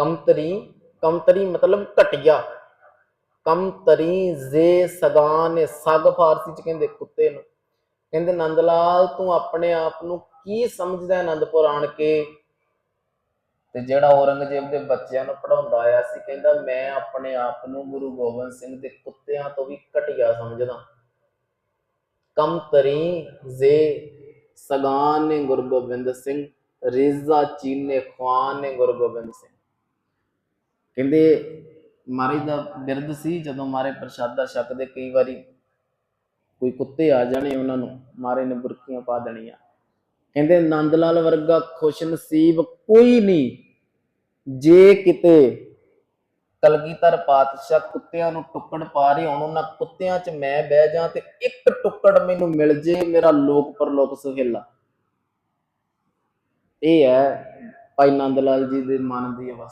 ਕਮਤਰੀ ਕਮਤਰੀ ਮਤਲਬ ਘਟਿਆ। ਕਮਤਰੀ ਜ਼ੇ ਸਗਾਨ ਸਗ ਫਾਰਸੀ ਚ ਕਹਿੰਦੇ ਕੁੱਤੇ ਨੂੰ। ਕਹਿੰਦੇ ਨੰਦ ਲਾਲ ਤੂੰ ਆਪਣੇ ਆਪ ਨੂੰ ਕੀ ਸਮਝਦਾ ਆਨੰਦਪੁਰ ਆਣ ਕੇ? ਤੇ ਜਿਹੜਾ ਔਰੰਗਜ਼ੇਬ ਦੇ ਬੱਚਿਆਂ ਨੂੰ ਪੜਾਉਂਦਾ ਆਇਆ ਸੀ, ਕਹਿੰਦਾ, ਮੈਂ ਆਪਣੇ ਆਪ ਨੂੰ ਗੁਰੂ ਗੋਬਿੰਦ ਸਿੰਘ ਦੇ ਕੁੱਤਿਆਂ ਤੋਂ ਵੀ ਘਟੀਆ ਸਮਝਦਾ। ਕਮਤਰੀ ਜ਼ੇ ਸਗਾਨ ਨੇ ਗੁਰੂ ਗੋਬਿੰਦ ਸਿੰਘ, ਰੇਜ਼ਾ ਚੀਨੇ ਖਾਨ ਨੇ ਗੁਰੂ ਗੋਬਿੰਦ ਸਿੰਘ। ਕਹਿੰਦੇ ਮਹਾਰਾਜ ਦਾ ਬਿਰਦ ਸੀ, ਜਦੋਂ ਮਾਰੇ ਪ੍ਰਸ਼ਾਦਾ ਛਕਦੇ ਕਈ ਵਾਰੀ ਕੋਈ ਕੁੱਤੇ ਆ ਜਾਣੇ ਉਹਨਾਂ ਨੂੰ, ਮਾਰੇ ਨੇ ਬੁਰਕੀਆਂ ਪਾ ਦੇਣੀਆਂ। ਕਹਿੰਦੇ ਨੰਦ ਲਾਲ ਵਰਗਾ ਖੁਸ਼ ਨਸੀਬ ਕੋਈ ਨਹੀਂ, ਜੇ ਕਿਤੇ ਕਲਗੀਧਰ ਪਾਤਸ਼ਾਹ ਕੁੱਤਿਆਂ ਨੂੰ ਟੁੱਕੜ ਪਾ ਰਹੇ ਹੋਣ, ਉਹਨਾਂ ਕੁੱਤਿਆਂ 'ਚ ਮੈਂ ਬਹਿ ਜਾ ਤੇ ਇੱਕ ਟੁੱਕੜ ਮੈਨੂੰ ਮਿਲ ਜੇ ਮੇਰਾ ਲੋਕ ਪਰਲੋਕ ਸੁਹੇਲਾ। ਇਹ ਹੈ ਭਾਈ ਨੰਦ ਲਾਲ ਜੀ ਦੇ ਮਨ ਦੀ ਅਵਸਥਾ।